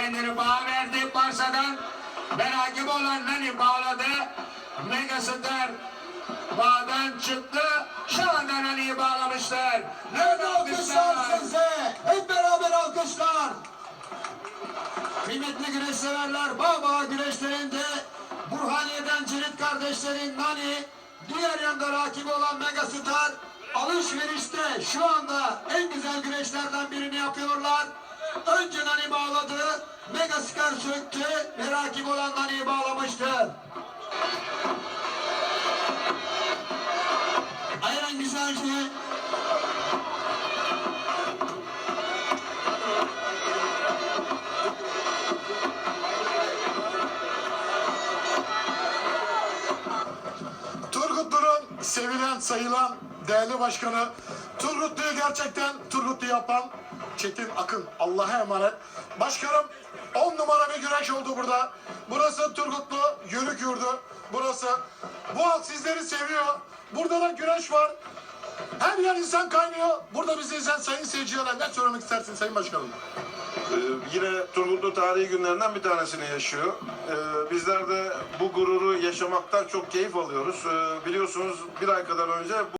kendini bağ verdi Barsa'dan. ve rakip olanları bağladı. Megastar bağdan çıktı. Şu anda Nani'yi bağlamışlar. Nerede alkışlar size? Hep beraber alkışlar. Kıymetli güreş severler, Baba güreşlerinde Burhaniye'den Cirit kardeşlerin Nani, diğer yanda rakibi olan Megastar alışverişte şu anda en güzel güreşlerden birini yapıyorlar. Önce Nani bağladı, Megastar söktü ve rakibi olan Nani'yi bağlamıştı. Aynen güzel şey. Turgutlu'nun sevilen, sayılan değerli başkanı, Turgutlu'yu gerçekten Turgutlu yapan Çetin Akın. Allah'a emanet. Başkanım 10 numara bir güreş oldu burada. Burası Turgutlu, Yörük Yurdu. Burası. Bu halk sizleri seviyor. Burada da güreş var. Her yer insan kaynıyor. Burada bizi izleyen sayın seyirciler ne söylemek istersin sayın başkanım? Ee, yine Turgutlu tarihi günlerinden bir tanesini yaşıyor. Ee, bizler de bu gururu yaşamaktan çok keyif alıyoruz. Ee, biliyorsunuz bir ay kadar önce bu